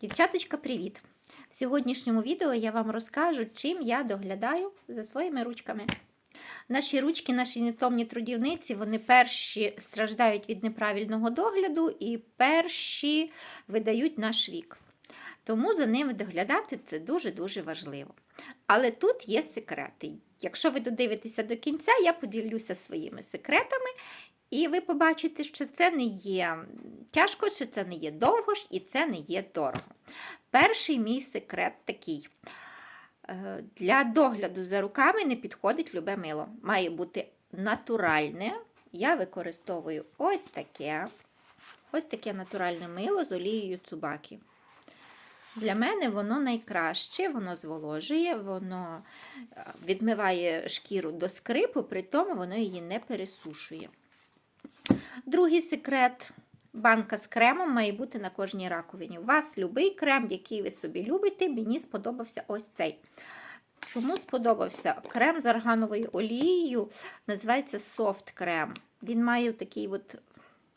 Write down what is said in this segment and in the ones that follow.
Дівчаточка, привіт! В сьогоднішньому відео я вам розкажу, чим я доглядаю за своїми ручками. Наші ручки, наші невтомні трудівниці, вони перші страждають від неправильного догляду і перші видають наш вік. Тому за ними доглядати це дуже-дуже важливо. Але тут є секрети. Якщо ви додивитеся до кінця, я поділюся своїми секретами, і ви побачите, що це не є тяжко, що це не є довго і це не є дорого. Перший мій секрет такий. Е, Для догляду за руками не підходить любе мило. Має бути натуральне. Я використовую ось таке. Ось таке натуральне мило з олією цубаки. Для мене воно найкраще, воно зволожує, воно е, відмиває шкіру до скрипу, при тому воно її не пересушує. Другий секрет. Банка з кремом має бути на кожній раковині. У вас будь-який крем, який ви собі любите, мені сподобався ось цей. Чому сподобався? Крем з органовою олією, називається софт крем. Він має такий от,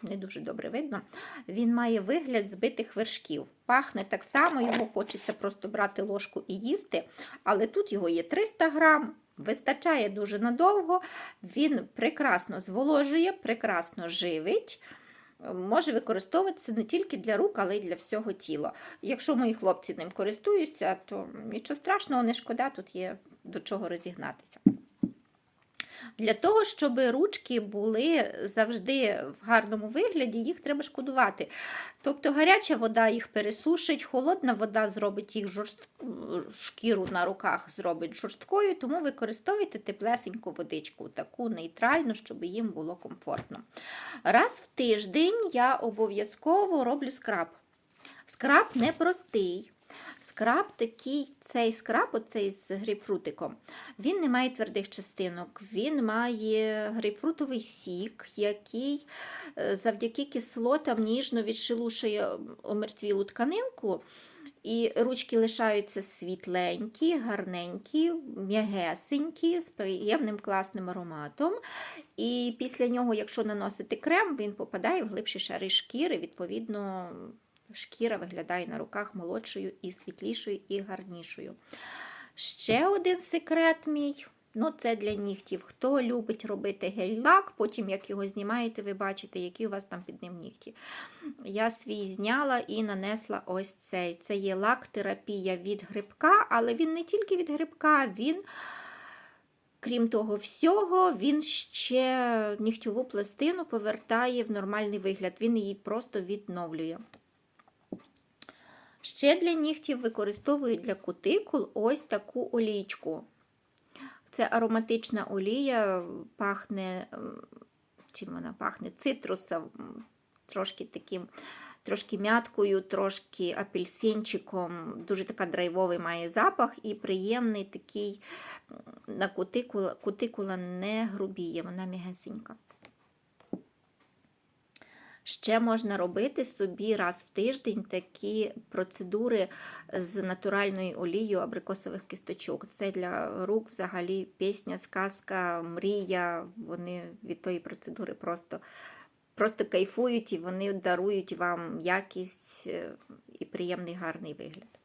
не дуже добре видно, він має вигляд збитих вершків. Пахне так само, його хочеться просто брати ложку і їсти, але тут його є 300 грам. Вистачає дуже надовго, він прекрасно зволожує, прекрасно живить. Може використовуватися не тільки для рук, але й для всього тіла. Якщо мої хлопці ним користуються, то нічого страшного, не шкода, тут є до чого розігнатися. Для того, щоб ручки були завжди в гарному вигляді, їх треба шкодувати. Тобто гаряча вода їх пересушить, холодна вода зробить їх жорст... шкіру на руках зробить жорсткою, тому використовуйте теплесеньку водичку, таку нейтральну, щоб їм було комфортно. Раз в тиждень я обов'язково роблю скраб. Скраб непростий. Скраб такий, цей скраб, оцей з грейпфрутиком, він не має твердих частинок, він має грейпфрутовий сік, який завдяки кислотам ніжно відшелушує омертвілу тканинку. І ручки лишаються світленькі, гарненькі, м'ягесенькі, з приємним класним ароматом. І після нього, якщо наносити крем, він попадає в глибші шари шкіри, відповідно шкіра виглядає на руках молодшою і світлішою, і гарнішою. Ще один секрет мій. Ну, це для нігтів. Хто любить робити гель-лак, потім, як його знімаєте, ви бачите, які у вас там під ним нігті. Я свій зняла і нанесла ось цей. Це є лак-терапія від грибка, але він не тільки від грибка, він. Крім того всього, він ще нігтьову пластину повертає в нормальний вигляд, він її просто відновлює. Ще для нігтів використовують для кутикул ось таку олійку. Це ароматична олія, пахне, чим вона пахне? Цитрусом, трошки таким, трошки мяткою, трошки апельсинчиком. Дуже така драйвовий має запах і приємний такий на кутикула, кутикула не грубіє, вона м'ягесенька. Ще можна робити собі раз в тиждень такі процедури з натуральною олією абрикосових кісточок. Це для рук взагалі пісня, сказка, мрія. Вони від тої процедури просто просто кайфують і вони дарують вам якість і приємний гарний вигляд.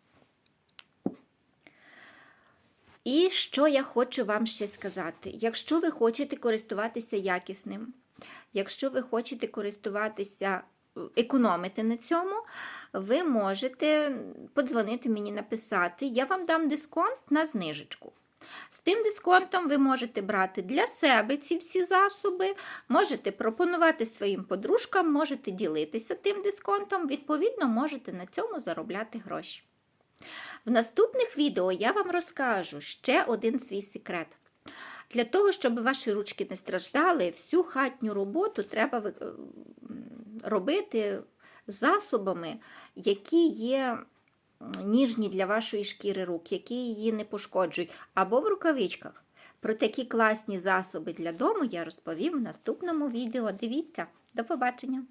І що я хочу вам ще сказати? Якщо ви хочете користуватися якісним, Якщо ви хочете користуватися, економити на цьому, ви можете подзвонити мені, написати, я вам дам дисконт на знижечку. З тим дисконтом ви можете брати для себе ці всі засоби, можете пропонувати своїм подружкам, можете ділитися тим дисконтом, відповідно, можете на цьому заробляти гроші. В наступних відео я вам розкажу ще один свій секрет. Для того, щоб ваші ручки не страждали, всю хатню роботу треба робити засобами, які є ніжні для вашої шкіри рук, які її не пошкоджують, або в рукавичках. Про такі класні засоби для дому я розповім в наступному відео. Дивіться, до побачення!